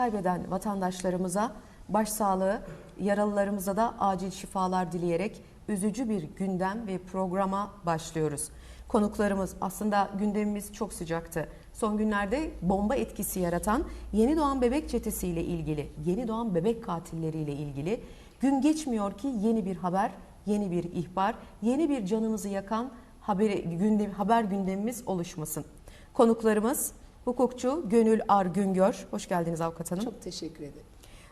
kaybeden vatandaşlarımıza başsağlığı, yaralılarımıza da acil şifalar dileyerek üzücü bir gündem ve programa başlıyoruz. Konuklarımız aslında gündemimiz çok sıcaktı. Son günlerde bomba etkisi yaratan yeni doğan bebek çetesiyle ilgili, yeni doğan bebek katilleriyle ilgili gün geçmiyor ki yeni bir haber, yeni bir ihbar, yeni bir canımızı yakan haberi, gündem, haber gündemimiz oluşmasın. Konuklarımız hukukçu Gönül Ar Güngör. Hoş geldiniz avukat hanım. Çok teşekkür ederim.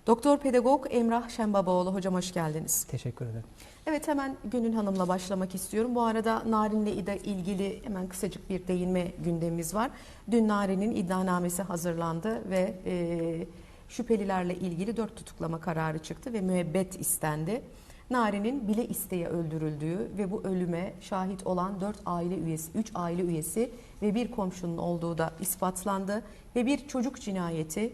Doktor pedagog Emrah Şembabaoğlu. Hocam hoş geldiniz. Teşekkür ederim. Evet hemen Gönül Hanım'la başlamak istiyorum. Bu arada Narin'le de ilgili hemen kısacık bir değinme gündemimiz var. Dün Narin'in iddianamesi hazırlandı ve e, şüphelilerle ilgili dört tutuklama kararı çıktı ve müebbet istendi. Narin'in bile isteye öldürüldüğü ve bu ölüme şahit olan dört aile üyesi, üç aile üyesi ve bir komşunun olduğu da ispatlandı ve bir çocuk cinayeti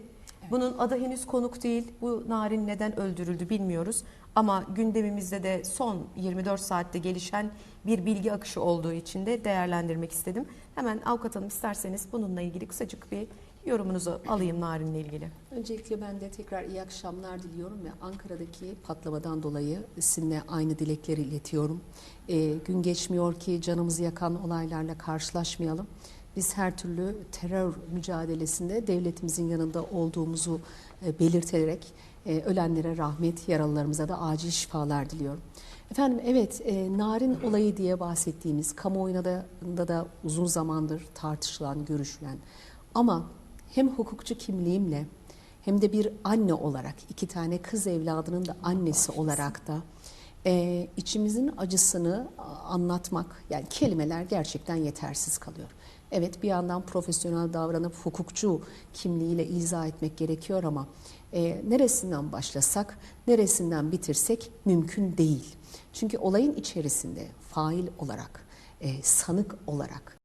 bunun adı henüz konuk değil. Bu narin neden öldürüldü bilmiyoruz. Ama gündemimizde de son 24 saatte gelişen bir bilgi akışı olduğu için de değerlendirmek istedim. Hemen avukat hanım isterseniz bununla ilgili kısacık bir yorumunuzu alayım narinle ilgili. Öncelikle ben de tekrar iyi akşamlar diliyorum ve Ankara'daki patlamadan dolayı sizinle aynı dilekleri iletiyorum. Ee, gün geçmiyor ki canımızı yakan olaylarla karşılaşmayalım. Biz her türlü terör mücadelesinde devletimizin yanında olduğumuzu e, belirterek e, ölenlere rahmet, yaralılarımıza da acil şifalar diliyorum. Efendim evet e, narin olayı diye bahsettiğimiz kamuoyuna da, da uzun zamandır tartışılan, görüşülen ama hem hukukçu kimliğimle hem de bir anne olarak iki tane kız evladının da annesi olarak da e, içimizin acısını anlatmak yani kelimeler gerçekten yetersiz kalıyor. Evet bir yandan profesyonel davranıp hukukçu kimliğiyle izah etmek gerekiyor ama e, neresinden başlasak, neresinden bitirsek mümkün değil. Çünkü olayın içerisinde fail olarak, e, sanık olarak